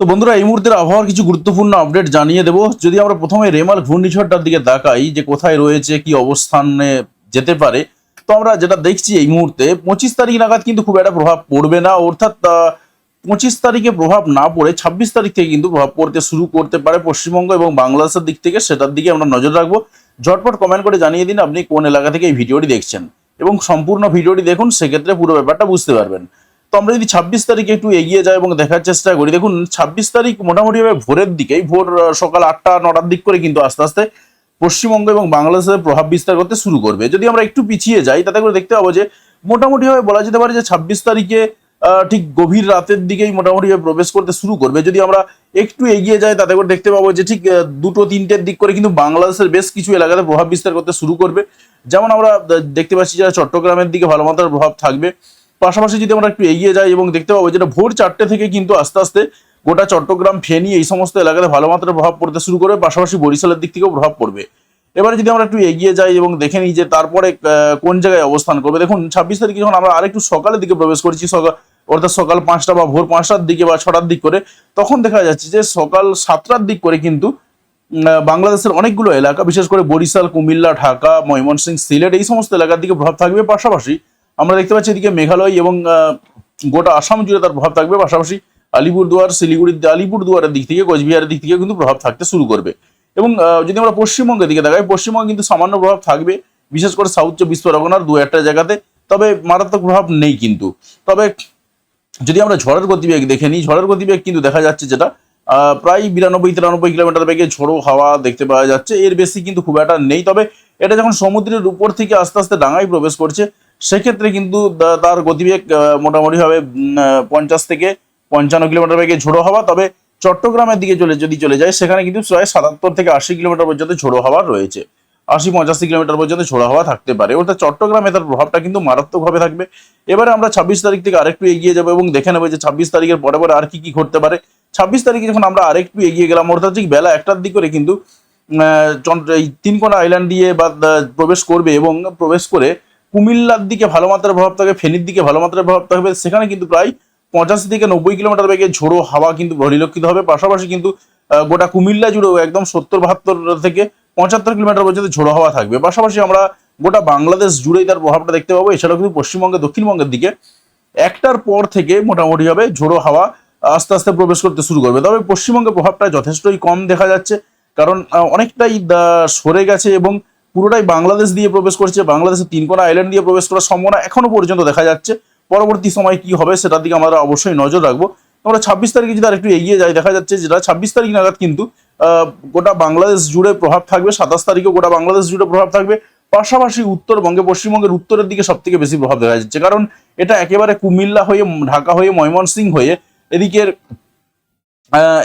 তো বন্ধুরা, এই মুহূর্তের আবহাওয়ার কিছু গুরুত্বপূর্ণ আপডেট জানিয়ে দেবো। যদি আমরা প্রথমে রেমাল ঘূর্ণিঝড়টার দিকে তাকাই, যে কোথায় রয়েছে, কি অবস্থানে যেতে পারে, তো আমরা যেটা দেখছি এই মুহূর্তে, পঁচিশ তারিখ নাগাদ কিন্তু খুব একটা প্রভাব পড়বে না। অর্থাৎ পঁচিশ তারিখে প্রভাব না পড়ে, ছাব্বিশ তারিখ থেকে কিন্তু প্রভাব পড়তে শুরু করতে পারে পশ্চিমবঙ্গ এবং বাংলাদেশের দিক থেকে। সেটার দিকে আমরা নজর রাখব। ঝটপট কমেন্ট করে জানিয়ে দিন আপনি কোন এলাকা থেকে এই ভিডিওটি দেখছেন। এবং সম্পূর্ণ ভিডিওটি দেখুন, সেক্ষেত্রে পুরো ব্যাপারটা বুঝতে পারবেন। আমরা যদি ছাব্বিশ তারিখে একটু এগিয়ে যাই এবং দেখার চেষ্টা করি, দেখুন ছাব্বিশ তারিখ মোটামুটিভাবে ভোরের দিকেই, ভোর সকাল আটটা, নটার দিক করে কিন্তু আস্তে আস্তে পশ্চিমবঙ্গ এবং বাংলাদেশের প্রভাব বিস্তার করতে শুরু করবে। যদি আমরা একটু পিছিয়ে যাই, তাতে করে দেখতে পাবো যে মোটামুটিভাবে বলা যেতে পারে যে ছাব্বিশ তারিখে ঠিক গভীর রাতের দিকেই মোটামুটিভাবে প্রবেশ করতে শুরু করবে। যদি আমরা একটু এগিয়ে যাই, তাতে করে দেখতে পাবো যে ঠিক দুটো তিনটের দিক করে কিন্তু বাংলাদেশের বেশ কিছু এলাকাতে প্রভাব বিস্তার করতে শুরু করবে। যেমন আমরা দেখতে পাচ্ছি যে চট্টগ্রামের দিকে ভালো মাত্রার প্রভাব থাকবে। পাশাপাশি যদি আমরা একটু এগিয়ে যাই এবং দেখতে পাবো যেটা ভোর চারটে থেকে কিন্তু আস্তে আস্তে গোটা চট্টগ্রাম, ফেনী এই সমস্ত এলাকাতে ভালো মাত্রার প্রভাব পড়তে শুরু করবে, পাশাপাশি বরিশালের দিক থেকেও প্রভাব পড়বে। এবারে যদি আমরা একটু এগিয়ে যাই এবং দেখে নিই যে তারপরে কোন জায়গায় অবস্থান করবে। দেখুন, ছাব্বিশ তারিখে যখন আমরা আরেকটু সকালের দিকে প্রবেশ করছি সকাল অর্থাৎ সকাল পাঁচটা বা ভোর পাঁচটার দিকে বা ছটার দিক করে, তখন দেখা যাচ্ছে যে সকাল সাতটার দিক করে কিন্তু বাংলাদেশের অনেকগুলো এলাকা, বিশেষ করে বরিশাল, কুমিল্লা, ঢাকা, ময়মনসিংহ, সিলেট এই সমস্ত এলাকার দিকে প্রভাব থাকবে। পাশাপাশি আমরা দেখতে পাচ্ছি এদিকে মেঘালয় এবং গোটা আসাম জুড়ে তার প্রভাব থাকবে। পাশাপাশি আলিপুরদুয়ার, শিলিগুড়ির, আলিপুরদুয়ারের দিক থেকে, কোচবিহারের দিক থেকে কিন্তু প্রভাব থাকতে শুরু করবে। এবং যদি আমরা পশ্চিমবঙ্গের দিকে দেখাই পশ্চিমবঙ্গে কিন্তু সামান্য প্রভাব থাকবে। বিশেষ করে সাউথ চব্বিশ পরগনার দু একটা জায়গাতে। তবে মারাত্মক প্রভাব নেই কিন্তু। তবে যদি আমরা ঝড়ের গতিবেগ দেখে নিই, ঝড়ের গতিবেগ কিন্তু দেখা যাচ্ছে যেটা প্রায় বিরানব্বই, তিরানব্বই কিলোমিটার বেগে ঝোড়ো হাওয়া দেখতে পাওয়া যাচ্ছে। এর বেশি কিন্তু খুব একটা নেই। তবে এটা যখন সমুদ্রের উপর থেকে আস্তে আস্তে ডাঙায় প্রবেশ করছে সেক্ষেত্রে কিন্তু তার গতিবেগ আহ, মোটামুটি হবে পঞ্চাশ থেকে পঞ্চান্ন কিলোমিটার বেগে ঝোড়ো হাওয়া তবে চট্টগ্রামের দিকে চলে যদি চলে যায় সেখানে কিন্তু প্রায় সাতাত্তর থেকে আশি কিলোমিটার পর্যন্ত ঝোড়ো হাওয়া রয়েছে। আশি পঁচাশি কিলোমিটার পর্যন্ত ঝোড়ো হওয়া থাকতে পারে। অর্থাৎ চট্টগ্রামে তার প্রভাবটা কিন্তু মারাত্মকভাবে থাকবে। এবারে আমরা ছাব্বিশ তারিখ থেকে আরেকটু এগিয়ে যাব এবং দেখে নেব যে ছাব্বিশ তারিখের পরে পরে আর কি কি ঘটতে পারে। ছাব্বিশ তারিখে যখন আমরা আরেকটু এগিয়ে গেলাম অর্থাৎ ঠিক বেলা একটার দিক করে কিন্তু এই তিনকোনা আইল্যান্ড দিয়ে বা প্রবেশ করবে এবং প্রবেশ করে কুমিল্লার দিকে ভালো মাত্রার প্রভাব থাকবে, ফেনীর দিকে ভালো মাত্রার প্রভাব থাকবে। সেখানে কিন্তু প্রায় পঁচাশি থেকে নব্বই কিলোমিটার বেগে ঝোড়ো হাওয়া কিন্তু পরিলক্ষিত হবে। পাশাপাশি কিন্তু গোটা কুমিল্লা জুড়েও একদম সত্তর বাহাত্তর থেকে পঁচাত্তর কিলোমিটার পর্যন্ত ঝোড়ো হাওয়া থাকবে। পাশাপাশি আমরা গোটা বাংলাদেশ জুড়েই তার প্রভাবটা দেখতে পাবো। এছাড়াও কিন্তু পশ্চিমবঙ্গে, দক্ষিণবঙ্গের দিকে একটার পর থেকে মোটামুটি হবে ঝোড়ো হাওয়া আস্তে আস্তে প্রবেশ করতে শুরু করবে। তবে পশ্চিমবঙ্গের প্রভাবটা যথেষ্টই কম দেখা যাচ্ছে। কারণ অনেকটাই সরে গেছে এবং পুরোটাই বাংলাদেশ দিয়ে প্রবেশ করছে বাংলাদেশের তিনকোনা আইল্যান্ড দিয়ে প্রবেশ করার সম্ভাবনা এখনও পর্যন্ত দেখা যাচ্ছে। পরবর্তী সময় কি হবে সেটার দিকে আমরা অবশ্যই নজর রাখব। আমরা ছাব্বিশ তারিখে যদি আরেকটু এগিয়ে যাই, দেখা যাচ্ছে যেটা ছাব্বিশ তারিখ নাগাদ কিন্তু গোটা বাংলাদেশ জুড়ে প্রভাব থাকবে, সাতাশ তারিখেও গোটা বাংলাদেশ জুড়ে প্রভাব থাকবে। পাশাপাশি উত্তরবঙ্গে, পশ্চিমবঙ্গের উত্তরের দিকে সব থেকে বেশি প্রভাব দেখা যাচ্ছে। কারণ এটা একেবারে কুমিল্লা হয়ে, ঢাকা হয়ে, ময়মনসিংহ হয়ে এদিকের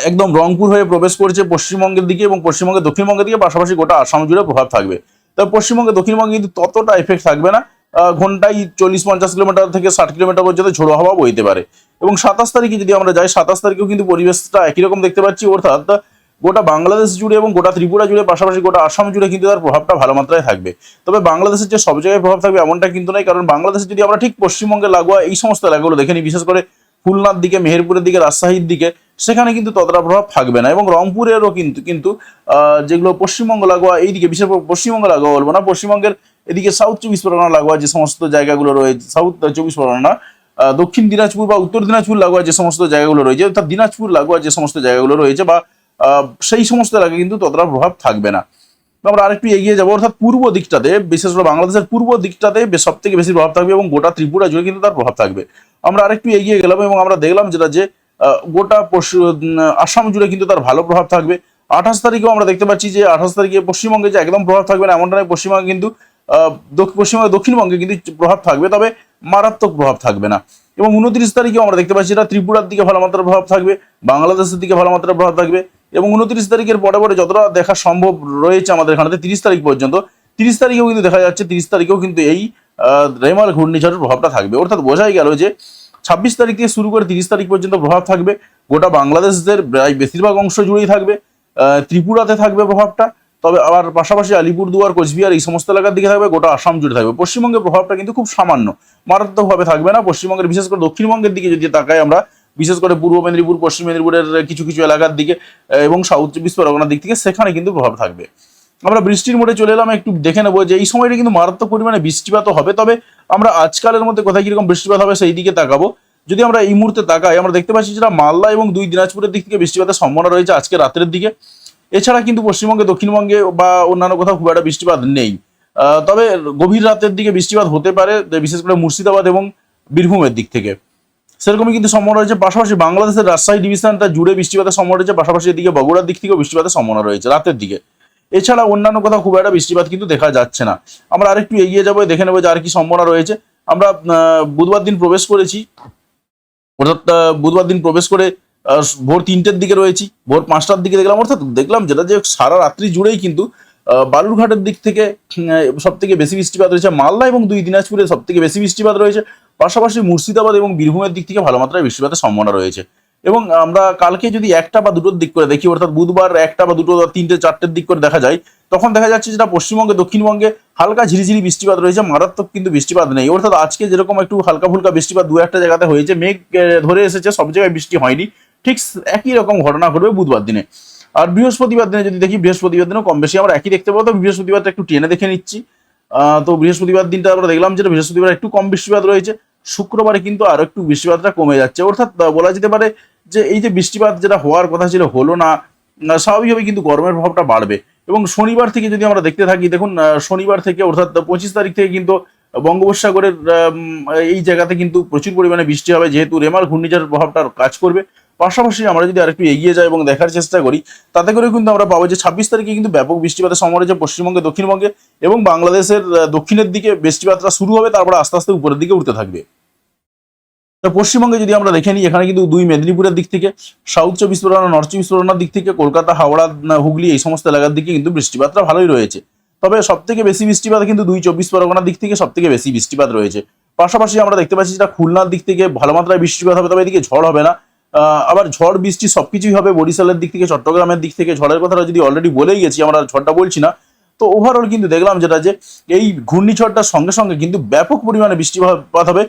একদম রংপুর হয়ে প্রবেশ করছে পশ্চিমবঙ্গের দিকে এবং পশ্চিমবঙ্গের দক্ষিণবঙ্গের দিকে, পাশাপাশি গোটা আসাম জুড়ে প্রভাব থাকবে। তবে পশ্চিমবঙ্গে, দক্ষিণবঙ্গে কিন্তু ততটা এফেক্ট থাকবে না। ঘন্টায় চল্লিশ, পঞ্চাশ কিলোমিটার থেকে ষাট কিলোমিটার পর্যন্ত ঝোড়ো হাওয়া বইতে পারে। এবং সাতাশ তারিখে যদি আমরা যাই, সাতাশ তারিখেও কিন্তু পরিবেশটা একই রকম দেখতে পাচ্ছি। অর্থাৎ গোটা বাংলাদেশ জুড়ে এবং গোটা ত্রিপুরা জুড়ে, পাশাপাশি গোটা আসাম জুড়ে কিন্তু তার প্রভাবটা ভালো মাত্রায় থাকবে। তবে বাংলাদেশের যে সব জায়গায় প্রভাব থাকবে এমনটা কিন্তু নয়, কারণ বাংলাদেশে যদি আমরা ঠিক পশ্চিমবঙ্গে লাগোয়া এই সমস্ত এলাকাগুলো দেখে নিই, বিশেষ করে খুলনার দিকে, মেহেরপুরের দিকে, রাজশাহীর দিকে সেখানে কিন্তু ততটা প্রভাব থাকবে না। এবং রংপুরেরও কিন্তু কিন্তু যেগুলো পশ্চিমবঙ্গ লাগোয়া, এইদিকে বিশেষ করে পশ্চিমবঙ্গ লাগোয়া বলব না, পশ্চিমবঙ্গের এদিকে সাউথ চব্বিশ পরগনা লাগোয়া যে সমস্ত জায়গাগুলো রয়েছে সাউথ চব্বিশ পরগনা দক্ষিণ দিনাজপুর বা উত্তর দিনাজপুর লাগোয়া যে সমস্ত জায়গাগুলো রয়েছে, অর্থাৎ দিনাজপুর লাগোয়া যে সমস্ত জায়গাগুলো রয়েছে বা সেই সমস্ত এলাকায় কিন্তু ততটা প্রভাব থাকবে না। আমরা আরেকটু এগিয়ে যাব, অর্থাৎ পূর্ব দিকটাতে, বিশেষ করে বাংলাদেশের পূর্ব দিকটাতে সব থেকে বেশি প্রভাব থাকবে এবং গোটা ত্রিপুরা জুড়ে কিন্তু তার প্রভাব থাকবে। আমরা আরেকটু এগিয়ে গেলাম এবং আমরা দেখলাম যেটা যে গোটা আসাম জুড়ে কিন্তু তার ভালো প্রভাব থাকবে। আঠাশ তারিখেও আমরা দেখতে পাচ্ছি যে আঠাশ তারিখে পশ্চিমবঙ্গে যে একদম প্রভাব থাকবে না, এমনটা নয়, পশ্চিমবঙ্গে কিন্তু পশ্চিমবঙ্গে, দক্ষিণবঙ্গে কিন্তু প্রভাব থাকবে, তবে মারাত্মক প্রভাব থাকবে না। এবং উনত্রিশ তারিখেও আমরা দেখতে পাচ্ছি এটা ত্রিপুরার দিকে ভালো মাত্রার প্রভাব থাকবে, বাংলাদেশের দিকে ভালো মাত্রার প্রভাব থাকবে। এবং উনত্রিশ তারিখের পরে পরে যতটা দেখা সম্ভব রয়েছে আমাদের এখানে তিরিশ তারিখ পর্যন্ত, তিরিশ তারিখেও কিন্তু দেখা যাচ্ছে, তিরিশ তারিখেও কিন্তু এই রেমাল ঘূর্ণিঝড়ের প্রভাবটা থাকবে। অর্থাৎ বোঝাই গেল যে ছাব্বিশ তারিখ থেকে শুরু করে তিরিশ তারিখ পর্যন্ত প্রভাব থাকবে। গোটা বাংলাদেশদের প্রায় বেশিরভাগ অংশ জুড়েই থাকবে। ত্রিপুরাতে থাকবে প্রভাবটা। তবে আবার পাশাপাশি আলিপুরদুয়ার, কোচবিহার এই সমস্ত এলাকার দিকে থাকবে, গোটা আসাম জুড়ে থাকবে। পশ্চিমবঙ্গের প্রভাবটা কিন্তু খুব সামান্য। মারাত্মকভাবে থাকবে না। পশ্চিমবঙ্গের, বিশেষ করে দক্ষিণবঙ্গের দিকে যদি তাকাই আমরা, বিশেষ করে পূর্ব মেদিনীপুর, পশ্চিম মেদিনীপুরের কিছু কিছু এলাকার দিকে এবং সাউথ চব্বিশ পরগনার দিক থেকে সেখানে কিন্তু প্রভাব থাকবে। আমরা বৃষ্টির মোড়ে চলে এলাম, একটু দেখে নেব যে এই সময়টা কিন্তু মারাত্মক পরিমাণে বৃষ্টিপাত হবে। তবে আমরা আজকালের মধ্যে কোথায় কীরকম বৃষ্টিপাত হবে সেই দিকে তাকাবো। যদি আমরা এই মুহূর্তে তাকাই, আমরা দেখতে পাচ্ছি যেটা মালদা এবং দুই দিনাজপুরের দিক থেকে বৃষ্টিপাতের সম্ভাবনা রয়েছে আজকে রাতের দিকে। এছাড়া কিন্তু পশ্চিমবঙ্গে, দক্ষিণবঙ্গে বা অন্যান্য কোথাও খুব একটা বৃষ্টিপাত নেই। তবে গভীর রাতের দিকে বৃষ্টিপাত হতে পারে বিশেষ করে মুর্শিদাবাদ এবং বীরভূমের দিক থেকে। সেরকমই কিন্তু সম্ভাবনা রয়েছে। পাশাপাশি বাংলাদেশের রাজশাহী ডিভিশনটা জুড়ে বৃষ্টিপাতের সম্ভাবনা রয়েছে। পাশাপাশি এদিকে বগুড়ার দিক থেকেও বৃষ্টিপাতের সম্ভাবনা রয়েছে রাতের দিকে। এছাড়া অন্যান্য কোথাও খুব একটা বৃষ্টিপাত কিন্তু দেখা যাচ্ছে না। আমরা আরেকটু এগিয়ে যাব, দেখে নেব যে আর কি সম্ভাবনা রয়েছে। আমরা বুধবার দিন প্রবেশ করেছি। অর্থাৎ বুধবার দিন প্রবেশ করে ভোর তিনটের দিকে রয়েছি। ভোর পাঁচটার দিকে দেখলাম, অর্থাৎ দেখলাম যেটা যে সারা রাত্রি জুড়েই কিন্তু বালুরঘাটের দিক থেকে সব থেকে বেশি বৃষ্টিপাত রয়েছে। মালদা এবং দুই দিনাজপুরে সব থেকে বেশি বৃষ্টিপাত রয়েছে। পাশাপাশি মুর্শিদাবাদ এবং বীরভূমের দিক থেকে ভালো মাত্রায় বৃষ্টিপাতের সম্ভাবনা রয়েছে। এবং আমরা কালকে যদি একটা বা দুটোর দিক করে দেখি, অর্থাৎ বুধবার একটা বা দুটো তিনটে, চারটের দিক করে দেখা যায়, তখন দেখা যাচ্ছে যেটা পশ্চিমবঙ্গে, দক্ষিণবঙ্গে হালকা ঝিরিঝিরি বৃষ্টিপাত রয়েছে, মারাত্মক কিন্তু বৃষ্টিপাত নেই। অর্থাৎ আজকে যেরকম একটু হালকা ফুলকা বৃষ্টিপাত দু একটা জায়গাতে হয়েছে, মেঘ ধরে এসেছে, সব জায়গায় বৃষ্টি হয়নি। ঠিক একই রকম ঘটনা ঘটবে বুধবার দিনে। আর বৃহস্পতিবার দিনে যদি দেখি, বৃহস্পতিবার দিনেও কম বেশি, আমরা একই দেখতে পাবো। তো বৃহস্পতিবারটা একটু টেনে দেখে নিচ্ছি। তো বৃহস্পতিবার দিনটা আমরা দেখলাম যেটা বৃহস্পতিবার একটু কম বৃষ্টিপাত রয়েছে, শুক্রবারে কিন্তু আরও একটু বৃষ্টিপাতটা কমে যাচ্ছে। অর্থাৎ বলা যেতে পারে যে এই যে বৃষ্টিপাত যেটা হওয়ার কথা ছিল, হলো না স্বাভাবিকভাবে কিন্তু গরমের প্রভাবটা বাড়বে। এবং শনিবার থেকে যদি আমরা দেখতে থাকি, দেখুন শনিবার থেকে অর্থাৎ পঁচিশ তারিখ থেকে কিন্তু বঙ্গোপসাগরের এই জায়গাতে কিন্তু প্রচুর পরিমাণে বৃষ্টি হবে, যেহেতু রেমাল ঘূর্ণিঝড়ের প্রভাবটা কাজ করবে। পাশাপাশি আমরা যদি আরেকটু এগিয়ে যাই এবং দেখার চেষ্টা করি, তাতে করে কিন্তু আমরা পাবো যে ছাব্বিশ তারিখে কিন্তু ব্যাপক বৃষ্টিপাতের সম্ভাবনা রয়েছে পশ্চিমবঙ্গে, দক্ষিণবঙ্গে এবং বাংলাদেশের দক্ষিণের দিকে বৃষ্টিপাতটা শুরু হবে, তারপরে আস্তে আস্তে উপরের দিকে উঠতে থাকবে। তো পশ্চিমবঙ্গে যদি আমরা দেখে নিই, এখানে কিন্তু দুই মেদিনীপুরের দিক থেকে সাউথ চব্বিশ পরগনা নর্থ চব্বিশ পরগনার দিক থেকে, কলকাতা, হাওড়া হুগলি, এই সমস্ত এলাকার দিকে কিন্তু বৃষ্টিপাতটা ভালোই রয়েছে। তবে সব থেকে বেশি বৃষ্টিপাত কিন্তু দুই চব্বিশ পরগনার দিক থেকে সব থেকে বেশি বৃষ্টিপাত রয়েছে। পাশাপাশি আমরা দেখতে পাচ্ছি যেটা খুলনার দিক থেকে ভালো মাত্রায় বৃষ্টিপাত হবে, তবে এদিকে ঝড় হবে না। আবার ঝড়, বৃষ্টি সবকিছুই হবে বরিশালের দিক থেকে, চট্টগ্রামের দিক থেকে। ঝড়ের কথাটা যদি অলরেডি বলেই গেছি, আমরা ঝড়টা বলছি না। তো ওভারঅল কিন্তু দেখলাম যেটা যে, এই ঘূর্ণিঝড়টার সঙ্গে সঙ্গে কিন্তু ব্যাপক পরিমাণে বৃষ্টিপাত হবে।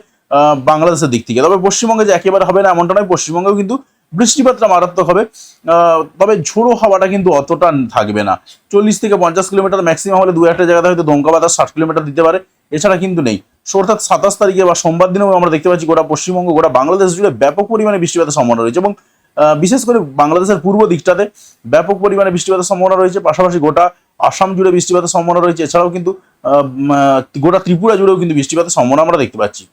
বাংলাদেশের দিক থেকে। তবে পশ্চিমবঙ্গে যে একেবারে হবে না এমনটা নয়, পশ্চিমবঙ্গেও কিন্তু বৃষ্টিপাতটা মারাত্মক হবে। তবে ঝোড়ো হাওয়াটা কিন্তু অতটা থাকবে না। চল্লিশ থেকে পঞ্চাশ কিলোমিটার ম্যাক্সিমাম হলে দু একটা জায়গাতে হয়তো দমকা বাতাস ষাট কিলোমিটার দিতে পারে, এছাড়া কিন্তু নেই। অর্থাৎ সাতাশ তারিখে বা সোমবার দিনেও আমরা দেখতে পাচ্ছি গোটা পশ্চিমবঙ্গ, গোটা বাংলাদেশ জুড়ে ব্যাপক পরিমাণে বৃষ্টিপাতের সম্ভাবনা রয়েছে এবং বিশেষ করে বাংলাদেশের পূর্ব দিকটাতে ব্যাপক পরিমাণে বৃষ্টিপাতের সম্ভাবনা রয়েছে, পাশাপাশি গোটা আসাম জুড়ে বৃষ্টিপাতের সম্ভাবনা রয়েছে, এছাড়াও কিন্তু গোটা ত্রিপুরা জুড়েও কিন্তু বৃষ্টিপাতের সম্ভাবনা আমরা দেখতে পাচ্ছি।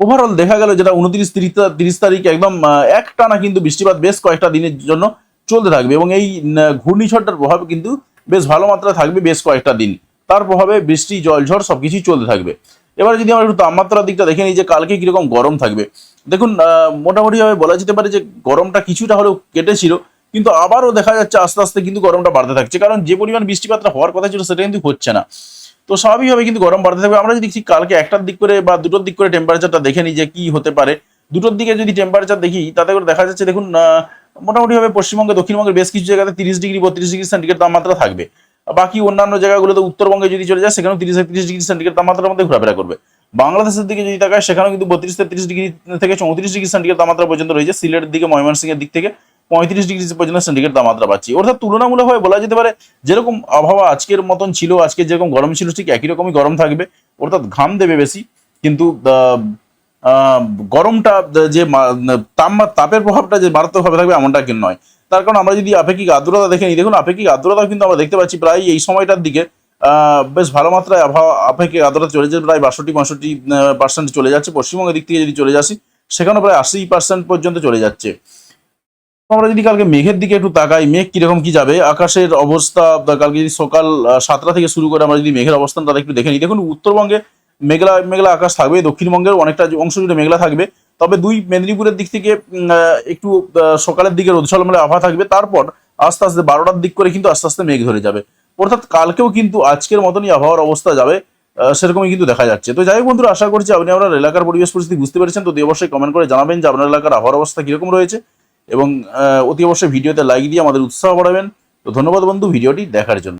ওভারঅল দেখা গেল যেটা উনত্রিশ, তিরিশ তিরিশ তারিখ একদম একটানা কিন্তু বৃষ্টিপাত বেশ কয়েকটা দিনের জন্য চলতে থাকবে এবং এই ঘূর্ণিঝড়টার প্রভাব কিন্তু বেশ ভালো মাত্রায় থাকবে বেশ কয়েকটা দিন। তার প্রভাবে বৃষ্টি জলঝড় সব কিছুই চলতে থাকবে। এবারে যদি আমরা একটু তাপমাত্রার দিকটা দেখে নিই যে কালকে কীরকম গরম থাকবে। দেখুন মোটামুটিভাবে বলা যেতে পারে যে গরমটা কিছুটা হলেও কেটেছিল, কিন্তু আবারও দেখা যাচ্ছে আস্তে আস্তে কিন্তু গরমটা বাড়তে থাকছে। কারণ যে পরিমাণ বৃষ্টিপাতটা হওয়ার কথা ছিল সেটা কিন্তু হচ্ছে না। তো স্বাভাবিকভাবে কিন্তু গরম বাড়তে থাকবে। আমরা যদি কালকে একটার দিক করে বা দুটোর দিক করে টেম্পারেচারটা দেখে নিই যে কি হতে পারে, দুটোর দিকে যদি টেম্পারেচার দেখি, তাতে করে দেখা যাচ্ছে দেখুন মোটামুটিভাবে পশ্চিমবঙ্গে দক্ষিণবঙ্গের বেশ কিছু জায়গাতে তিরিশ ডিগ্রি, বত্রিশ ডিগ্রি সেন্টিগ্রেড তাপমাত্রা থাকবে। বাকি অন্যান্য জায়গাগুলোতে উত্তরবঙ্গে যদি চলে যায়, সেখানেও তিরিশ তিরিশ ডিগ্রি সেন্টিগ্রেড তাপমাত্রার মধ্যে ঘোরাফেরা করবে। বাংলাদেশের দিকে যদি তাকায়, সেখানেও কিন্তু বত্রিশ তেত্রিশ ডিগ্রি থেকে চৌত্রিশ ডিগ্রি সেন্টিগ্রেড তাপমাত্রা পর্যন্ত রয়েছে। সিলেটের দিকে, ময়মনসিংহের দিক থেকে পঁয়ত্রিশ ডিগ্রি পর্যন্ত সেন্টিগ্রেড তাপমাত্রা পাচ্ছি। অর্থাৎ তুলনামূলকভাবে বলা যেতে পারে, যেরকম আবহাওয়া আজকের মতন ছিল, আজকে যেরকম গরম ছিল, ঠিক একই রকমই গরম থাকবে। অর্থাৎ ঘাম দেবে বেশি, কিন্তু গরমটা যে তাপমা, তাপের প্রভাবটা যে মারাত্মকভাবে থাকবে এমনটা কিন্তু নয়। তার কারণ আমরা যদি আপেক্ষিক আর্দ্রতা দেখে নিই, দেখুন, আপেক্ষিক আর্দ্রতা কিন্তু আমরা দেখতে পাচ্ছি প্রায় এই সময়টার দিকে। বেশ ভালো মাত্রায় আবহাওয়া আপেক্ষিক আর্দ্রতা চলে যাচ্ছে, প্রায় বাষট্টি, পঁয়ষট্টি পার্সেন্ট চলে যাচ্ছে। পশ্চিমবঙ্গের দিক থেকে যদি চলে যাচ্ছি সেখানে প্রায় আশি পার্সেন্ট পর্যন্ত চলে যাচ্ছে। আমরা যদি কালকে মেঘের দিকে একটু তাকাই, মেঘ কীরকম কি যাবে? আকাশের অবস্থা, কালকে যদি সকাল সাতটা থেকে শুরু করে আমরা যদি মেঘের অবস্থান তাদের একটু দেখে নিই। দেখুন, উত্তরবঙ্গে মেঘলা মেঘলা আকাশ থাকবে দক্ষিণবঙ্গের অনেকটা অংশ জুড়ে মেঘলা থাকবে। তবে দুই মেদিনীপুরের দিক থেকে একটু সকালের দিকে রোদ ঝলমলে আবহাওয়া থাকবে। তারপর আস্তে আস্তে বারোটার দিক করে কিন্তু আস্তে আস্তে মেঘ ধরে যাবে। অর্থাৎ কালকেও কিন্তু আজকের মতনই আবহাওয়ার অবস্থা যাবে সেরকমই কিন্তু দেখা যাচ্ছে। তো যাই হোক বন্ধুরা, আশা করছি আপনি আপনার এলাকার পরিবেশ পরিস্থিতি বুঝতে পেরেছেন। তো দিয়ে অবশ্যই কমেন্ট করে জানাবেন যে আপনার এলাকার আবহাওয়ার অবস্থা কীরকম রয়েছে এবং অতি অবশ্যই ভিডিওতে লাইক দিয়ে আমাদের উৎসাহ বাড়াবেন। তো ধন্যবাদ বন্ধু, ভিডিওটি দেখার জন্য।